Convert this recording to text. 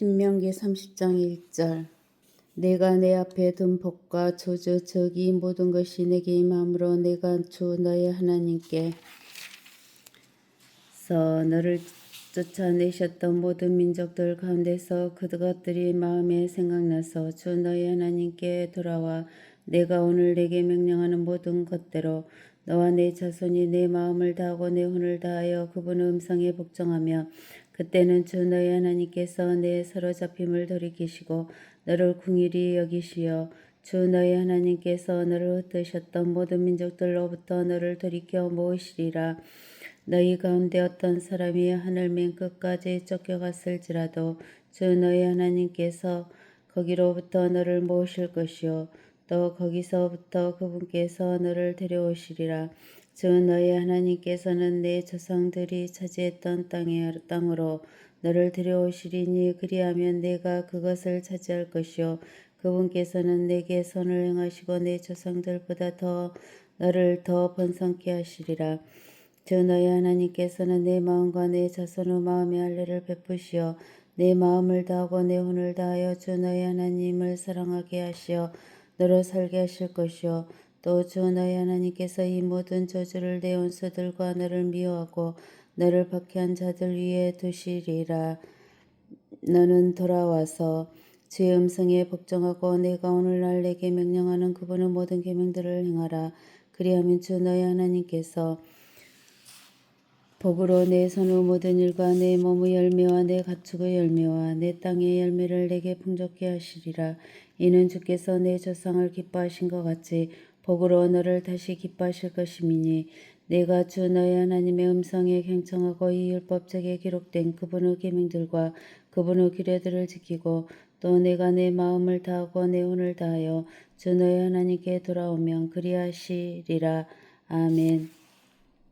신명기 30장 1절. 내가 내 앞에 둔 복과 저주 즉이 모든 것이 내게 임함으로 내가 주 너의 하나님께. 서 너를 쫓아내셨던 모든 민족들 가운데서 그것들이 마음에 생각나서 주 너의 하나님께 돌아와 내가 오늘 내게 명령하는 모든 것대로 너와 내 자손이 내 마음을 다하고 내 혼을 다하여 그분의 음성에 복종하며 그때는 주 너의 하나님께서 내 사로잡힘을 돌이키시고 너를 궁일이 여기시어 주 너의 하나님께서 너를 흩으셨던 모든 민족들로부터 너를 돌이켜 모으시리라. 너희 가운데 어떤 사람이 하늘 맨 끝까지 쫓겨갔을지라도 주 너희 하나님께서 거기로부터 너를 모으실 것이요. 또 거기서부터 그분께서 너를 데려오시리라 주 너희 하나님께서는 내 조상들이 차지했던 땅에 땅으로 너를 데려오시리니 그리하면 내가 그것을 차지할 것이요. 그분께서는 내게 선을 행하시고 내 조상들보다 더 너를 더 번성케 하시리라. 주 너희 하나님께서는 내 마음과 내 자손의 마음의 할례를 베푸시어 내 마음을 다하고 내 혼을 다하여 주 너희 하나님을 사랑하게 하시어 너로 살게 하실 것이요 또 주 너희 하나님께서 이 모든 저주를 내 원수들과 너를 미워하고 너를 박해한 자들 위에 두시리라 너는 돌아와서 주의 음성에 복종하고 내가 오늘날 내게 명령하는 그분의 모든 계명들을 행하라 그리하면 주 너희 하나님께서 복으로 내 손의 모든 일과 내 몸의 열매와 내 가축의 열매와 내 땅의 열매를 내게 풍족케 하시리라. 이는 주께서 내 조상을 기뻐하신 것 같이 복으로 너를 다시 기뻐하실 것임이니 내가 주 너의 하나님의 음성에 경청하고 이 율법책에 기록된 그분의 계명들과 그분의 규례들을 지키고 또 내가 내 마음을 다하고 내 혼을 다하여 주 너의 하나님께 돌아오면 그리하시리라. 아멘.